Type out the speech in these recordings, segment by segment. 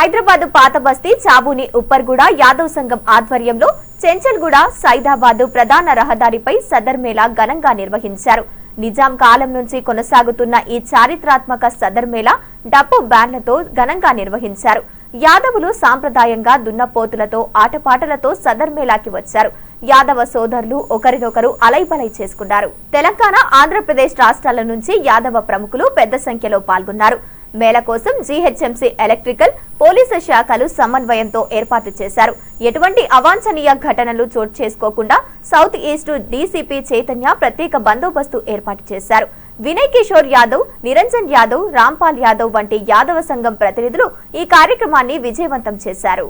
హైదరాబాద్ పాత బస్తీ చాబుని ఉప్పర్గూడ యాదవ్ సంఘం ఆధ్వర్యంలో చెంచల్గూడ సైదాబాద్ ప్రధాన రహదారిపై సదర్ మేళా ఘనంగా నిర్వహించారు. నిజాం కాలం నుంచి కొనసాగుతున్న ఈ చారిత్రాత్మక సదర్ మేళా డప్పు బ్యాండ్లతో ఘనంగా నిర్వహించారు. యాదవులు సాంప్రదాయంగా దున్నపోతులతో ఆటపాటలతో సదర్ మేళాకి వచ్చారు. యాదవ సోదరులు ఒకరినొకరు అలైబలై చేసుకున్నారు. తెలంగాణ ఆంధ్రప్రదేశ్ రాష్ట్రాల నుంచి యాదవ ప్రముఖులు పెద్ద సంఖ్యలో పాల్గొన్నారు. మేళ కోసం జీహెచ్ఎంసీ ఎలక్ట్రికల్ పోలీసు శాఖలు సమన్వయంతో ఏర్పాటు చేశారు. ఎటువంటి అవాంఛనీయ ఘటనలు చోటు చేసుకోకుండా సౌత్ ఈస్ట్ డీసీపీ చైతన్య ప్రత్యేక బందోబస్తు ఏర్పాటు చేశారు. వినయ్ కిషోర్ యాదవ్ నిరంజన్ యాదవ్ రాంపాల్ యాదవ్ వంటి యాదవ సంఘం ప్రతినిధులు ఈ కార్యక్రమాన్ని విజయవంతం చేశారు.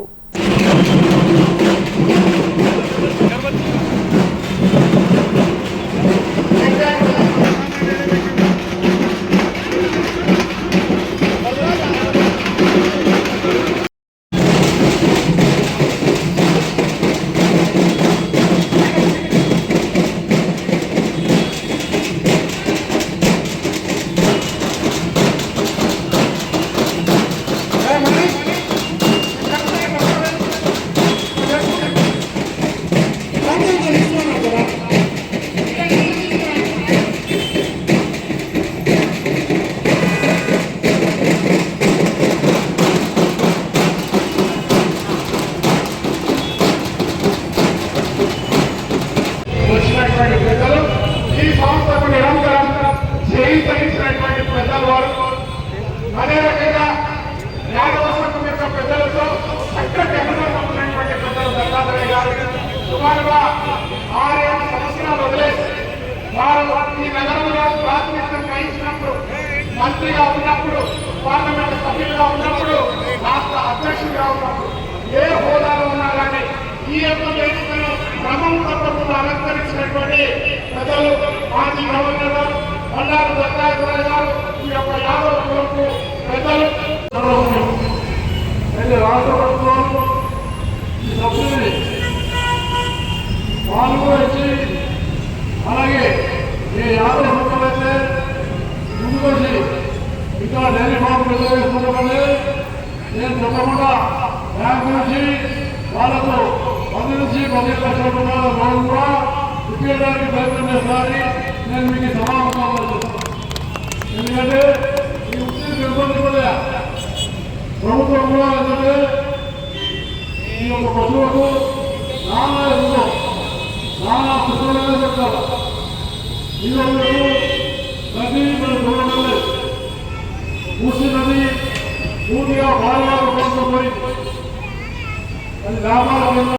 మంత్రిగా ఉన్నప్పుడు పార్లమెంట్ సభ్యులుగా ఉన్నప్పుడు రాష్ట్ర అధ్యక్షుడిగా ఉన్నప్పుడు ఏ హోదాలో ఉన్నా కానీ ఈ యొక్క వేదికను క్రమం తప్పకుండా అలంకరించినటువంటి ప్రజలు మాజీ గవర్నర్ గారు బండారు దత్తాత్రేయ గారు ఈ యొక్క యాదవ కులంకు ప్రజలు రాష్ట్ర ప్రభుత్వం ఈ సభ్యుల్ని పాల్గొచ్చి అలాగే ఏ యాదవ సంఘమైతే ముందుకొచ్చి ఇంకా డైరీ ఫామ్ నేను తప్పకుండా బ్యాంక్ నుంచి వాళ్ళకు పది నుంచి లక్షల రూపాయల లోన్ కూడా ఇప్పించడానికి ప్రయత్నం నేను మీకు సమావేశం చేస్తాను ఎందుకంటే ఈ ఉద్యోగం ఇబ్బంది ప్రభుత్వం కూడా ఏంటంటే ఈ యొక్క పశువులకు నానా నానా చెప్తారు మన మూసి నది పూర్తిగా భారీగా పోయింది అది వ్యాపారం